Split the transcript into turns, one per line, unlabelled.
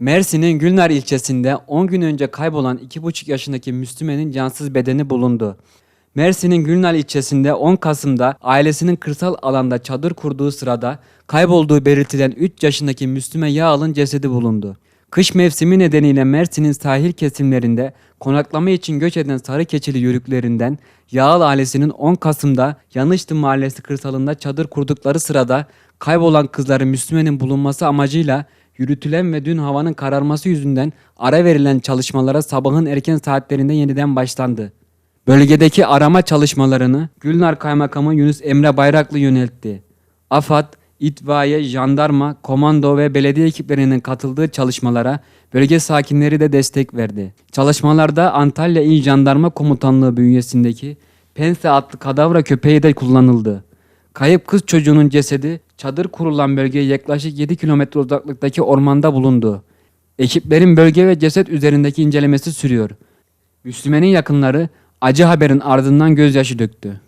Mersin'in Gülnar ilçesinde 10 gün önce kaybolan 2,5 yaşındaki Müslüme'nin cansız bedeni bulundu. Mersin'in Gülnar ilçesinde 10 Kasım'da ailesinin kırsal alanda çadır kurduğu sırada kaybolduğu belirtilen 3 yaşındaki Müslüme Yağal'ın cesedi bulundu. Kış mevsimi nedeniyle Mersin'in sahil kesimlerinde konaklama için göç eden sarı keçili yörüklerinden Yağal ailesinin 10 Kasım'da Yanıştı Mahallesi kırsalında çadır kurdukları sırada kaybolan kızları Müslüme'nin bulunması amacıyla yürütülen ve dün havanın kararması yüzünden ara verilen çalışmalara sabahın erken saatlerinde yeniden başlandı. Bölgedeki arama çalışmalarını Gülnar Kaymakamı Yunus Emre Bayraklı yöneltti. AFAD, itfaiye, jandarma, komando ve belediye ekiplerinin katıldığı çalışmalara bölge sakinleri de destek verdi. Çalışmalarda Antalya İl Jandarma Komutanlığı bünyesindeki Pense adlı kadavra köpeği de kullanıldı. Kayıp kız çocuğunun cesedi çadır kurulan bölgeye yaklaşık 7 kilometre uzaklıktaki ormanda bulundu. Ekiplerin bölge ve ceset üzerindeki incelemesi sürüyor. Müslümenin yakınları acı haberin ardından gözyaşı döktü.